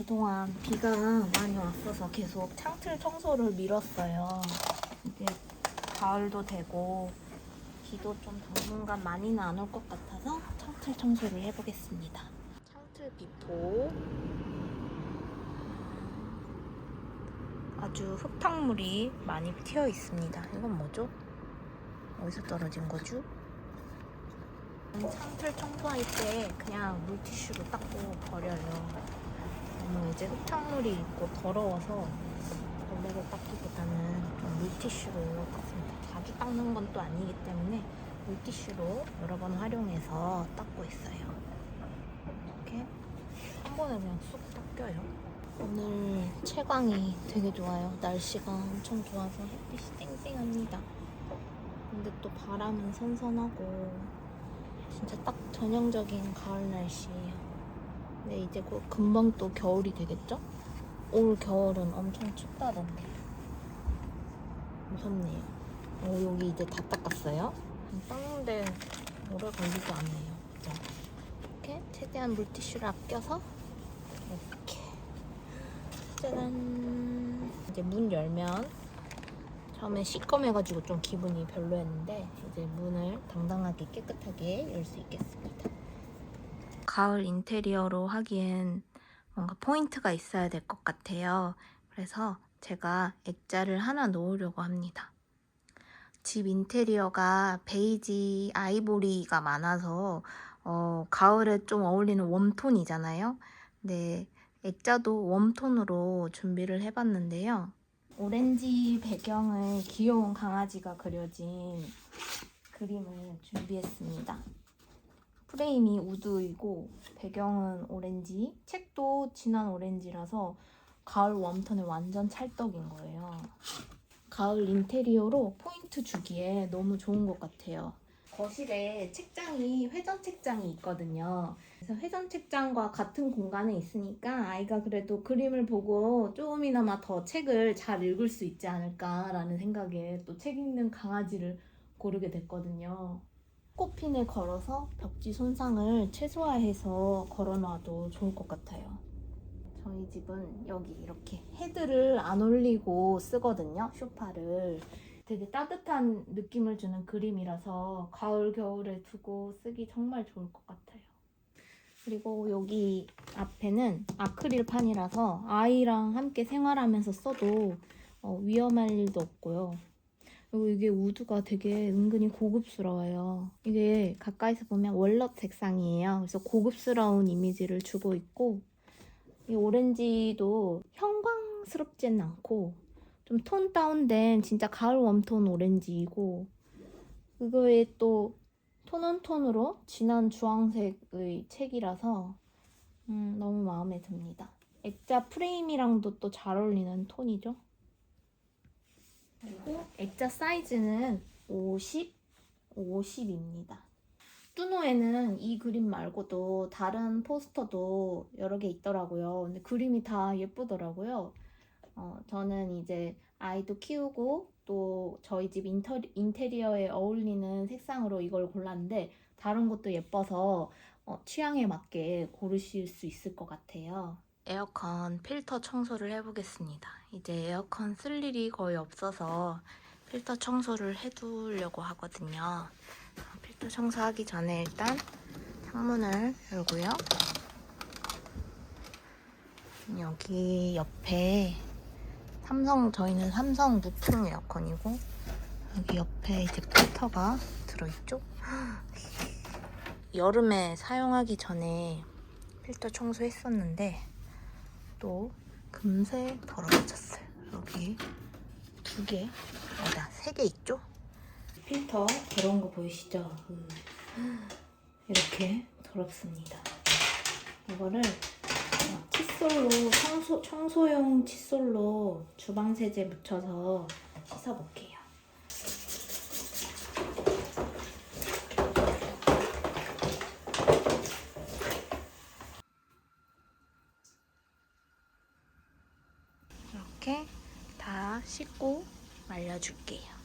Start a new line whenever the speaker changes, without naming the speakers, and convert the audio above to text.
그동안 비가 많이 왔어서 계속 창틀 청소를 미뤘어요. 이제 가을도 되고 비도 좀 당분간 많이는 안 올 것 같아서 창틀 청소를 해보겠습니다. 창틀 비포 아주 흙탕물이 많이 튀어 있습니다. 이건 뭐죠? 어디서 떨어진 거죠? 창틀 청소할 때 그냥 물티슈로 닦고 버려요. 너무 이제 흙탕물이 있고 더러워서 원래로 닦기보다는 좀 물티슈로 닦습니다. 자주 닦는 건 또 아니기 때문에 물티슈로 여러 번 활용해서 닦고 있어요. 이렇게 한 번에 그냥 쑥 닦여요. 오늘 채광이 되게 좋아요. 날씨가 엄청 좋아서 햇빛이 땡땡합니다. 근데 또 바람은 선선하고 진짜 딱 전형적인 가을 날씨예요. 근데 이제 곧 금방 또 겨울이 되겠죠? 올 겨울은 엄청 춥다던데. 무섭네요. 어, 여기 이제 다 닦았어요. 닦는데 오래 걸리지 않네요. 그죠? 이렇게 최대한 물티슈를 아껴서 이렇게 짜잔 이제 문 열면 처음에 시꺼매가지고 좀 기분이 별로였는데 이제 문을 당당하게 깨끗하게 열 수 있겠습니다. 가을 인테리어로 하기엔 뭔가 포인트가 있어야 될 것 같아요. 그래서 제가 액자를 하나 놓으려고 합니다. 집 인테리어가 베이지 아이보리가 많아서 어, 가을에 좀 어울리는 웜톤이잖아요. 근데 액자도 웜톤으로 준비를 해봤는데요. 오렌지 배경을 귀여운 강아지가 그려진 그림을 준비했습니다. 프레임이 우드이고 배경은 오렌지, 책도 진한 오렌지라서 가을 웜톤에 완전 찰떡인 거예요. 가을 인테리어로 포인트 주기에 너무 좋은 것 같아요. 거실에 책장이 회전 책장이 있거든요. 그래서 회전 책장과 같은 공간에 있으니까 아이가 그래도 그림을 보고 조금이나마 더 책을 잘 읽을 수 있지 않을까라는 생각에 또 책 읽는 강아지를 고르게 됐거든요. 꽃핀에 걸어서 벽지 손상을 최소화해서 걸어놔도 좋을 것 같아요. 저희 집은 여기 이렇게 헤드를 안 올리고 쓰거든요, 쇼파를. 되게 따뜻한 느낌을 주는 그림이라서 가을, 겨울에 두고 쓰기 정말 좋을 것 같아요. 그리고 여기 앞에는 아크릴판이라서 아이랑 함께 생활하면서 써도 어, 위험할 일도 없고요. 그리고 이게 우드가 되게 은근히 고급스러워요. 이게 가까이서 보면 월넛 색상이에요. 그래서 고급스러운 이미지를 주고 있고 이 오렌지도 형광스럽지는 않고 좀 톤 다운된 진짜 가을 웜톤 오렌지이고 그거에 또 톤온톤으로 진한 주황색의 책이라서 음, 너무 마음에 듭니다. 액자 프레임이랑도 또 잘 어울리는 톤이죠. 그리고 액자 사이즈는 50, 50입니다. 뚜노에는 이 그림 말고도 다른 포스터도 여러 개 있더라고요. 근데 그림이 다 예쁘더라고요. 어, 저는 이제 아이도 키우고 또 저희 집 인터리, 인테리어에 어울리는 색상으로 이걸 골랐는데 다른 것도 예뻐서 어, 취향에 맞게 고르실 수 있을 것 같아요. 에어컨 필터 청소를 해보겠습니다. 이제 에어컨 쓸 일이 거의 없어서 필터 청소를 해두려고 하거든요. 어, 필터 청소하기 전에 일단 창문을 열고요. 여기 옆에 삼성 저희는 삼성 무풍 에어컨이고 여기 옆에 이제 필터가 들어있죠. 여름에 사용하기 전에 필터 청소했었는데 또 금세 더러워졌어요. 여기 두 개, 아니다 세 개 있죠? 필터 더러운 거 보이시죠? 그, 이렇게 더럽습니다. 이거를 어, 칫솔로 청소, 청소용 칫솔로 주방 세제 묻혀서 씻어볼게요. 이렇게 다 씻고 말려줄게요.